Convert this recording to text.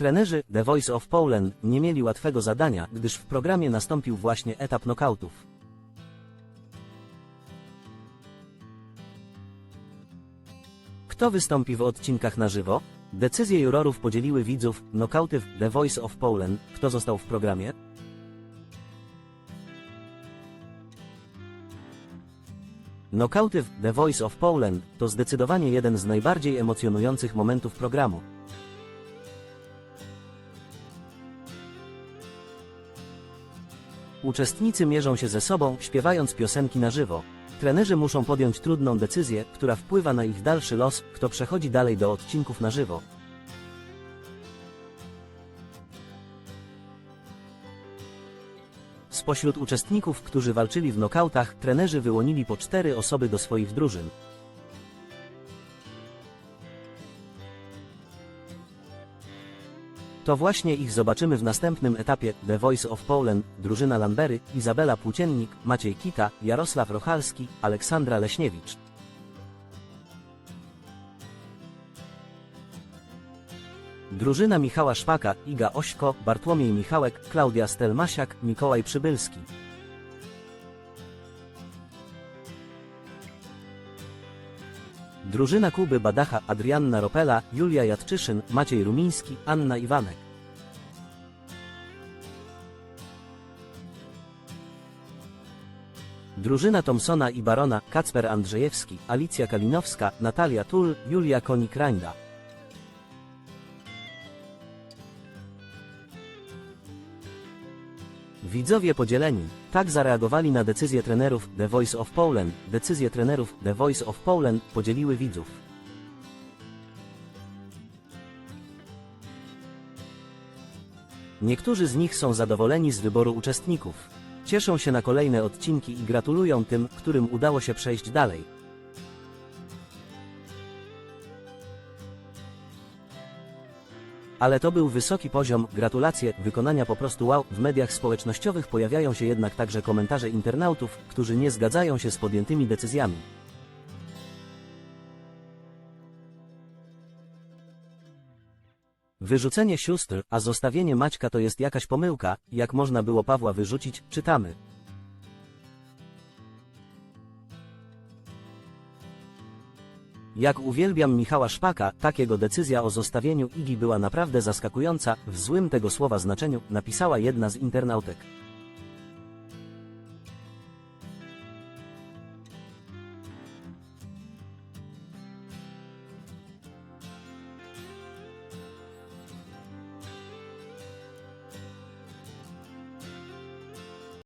Trenerzy The Voice of Poland nie mieli łatwego zadania, gdyż w programie nastąpił właśnie etap nokautów. Kto wystąpi w odcinkach na żywo? Decyzje jurorów podzieliły widzów, nokauty w The Voice of Poland. Kto został w programie? Nokauty w The Voice of Poland to zdecydowanie jeden z najbardziej emocjonujących momentów programu. Uczestnicy mierzą się ze sobą, śpiewając piosenki na żywo. Trenerzy muszą podjąć trudną decyzję, która wpływa na ich dalszy los, kto przechodzi dalej do odcinków na żywo. Spośród uczestników, którzy walczyli w nokautach, trenerzy wyłonili po cztery osoby do swoich drużyn. To właśnie ich zobaczymy w następnym etapie The Voice of Poland, drużyna Lambery, Izabela Płóciennik, Maciej Kita, Jarosław Rochalski, Aleksandra Leśniewicz. Drużyna Michała Szpaka, Iga Ośko, Bartłomiej Michałek, Klaudia Stelmasiak, Mikołaj Przybylski. Drużyna Kuby Badacha, Adrianna Ropela, Julia Jadczyszyn, Maciej Rumiński, Anna Iwanek. Drużyna Thompsona i Barona, Kacper Andrzejewski, Alicja Kalinowska, Natalia Tul, Julia Konik-Rańda. Widzowie podzieleni. Tak zareagowali na decyzję trenerów The Voice of Poland. Decyzje trenerów The Voice of Poland podzieliły widzów. Niektórzy z nich są zadowoleni z wyboru uczestników. Cieszą się na kolejne odcinki i gratulują tym, którym udało się przejść dalej. Ale to był wysoki poziom, gratulacje, wykonania po prostu wow. W mediach społecznościowych pojawiają się jednak także komentarze internautów, którzy nie zgadzają się z podjętymi decyzjami. Wyrzucenie sióstr, a zostawienie Maćka to jest jakaś pomyłka, jak można było Pawła wyrzucić, czytamy. Jak uwielbiam Michała Szpaka, tak jego decyzja o zostawieniu Igi była naprawdę zaskakująca, w złym tego słowa znaczeniu, napisała jedna z internautek.